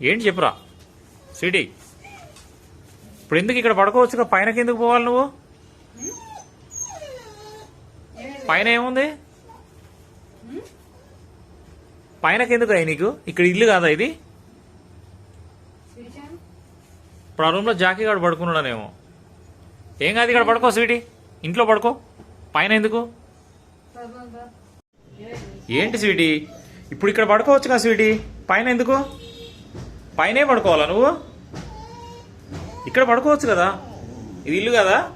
ఏంటి చెప్పురా? సిటీ ఇప్పుడు ఎందుకు ఇక్కడ పడుకోవచ్చుగా? పైనకి ఎందుకు పోవాలి నువ్వు? పైన ఏముంది? పైనకి ఎందుకు అయ్యి నీకు? ఇక్కడ ఇల్లు కాదా ఇది? ఇప్పుడు ఆ రూమ్లో జాకీ గాడు పడుకున్నాడనేమో. ఏం కాదు ఇక్కడ పడుకో స్వీటీ ఇంట్లో పడుకో. పైన ఎందుకు? ఏంటి స్వీటీ ఇప్పుడు ఇక్కడ పడుకోవచ్చుగా స్వీటీ పైన ఎందుకు? పైనే పడుకోవాలా నువ్వు? ఇక్కడ పడుకోవచ్చు కదా. ఇది ఇల్లు కదా?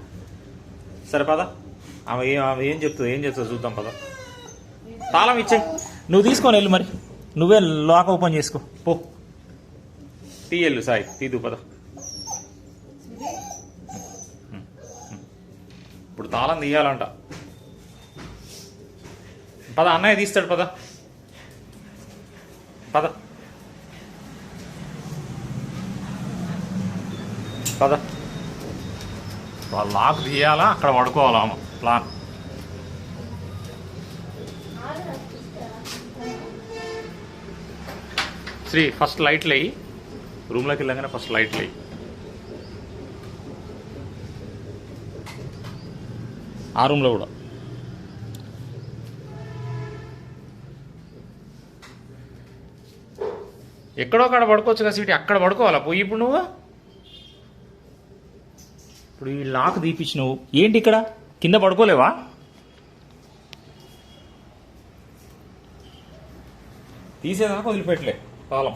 సరే పద. ఆమె ఏం ఆమె ఏం చెప్తుంది ఏం చెప్తుందో చూద్దాం పద. తాళం ఇచ్చే. నువ్వు తీసుకొని వెళ్ళు మరి. నువ్వే లాక్ ఓపెన్ చేసుకో. పో. తీయల్లు సాయి. తీదు పద. ఇప్పుడు తాళం తీయాలంట. పద అన్నయ్య తీస్తాడు పద. పద. పద. వాళ్ళు లాక్ తీయాలా? అక్కడ పడుకోవాలా? ప్లాన్. శ్రీ ఫస్ట్ లైట్లు అయ్యి రూమ్లోకి వెళ్ళగానే ఫస్ట్ లైట్లు అయ్యి ఆ రూమ్లో కూడా. ఎక్కడో అక్కడ పడుకోవచ్చు కదా సీటీ. అక్కడ పడుకోవాలా? పోయి ఇప్పుడు నువ్వు? ఇప్పుడు ఈ లాక్ తీపిచ్చినావు. ఏంటి ఇక్కడ? కింద పడుకోలేవా? తీసేదాకా వదిలిపెట్టలే. కాలం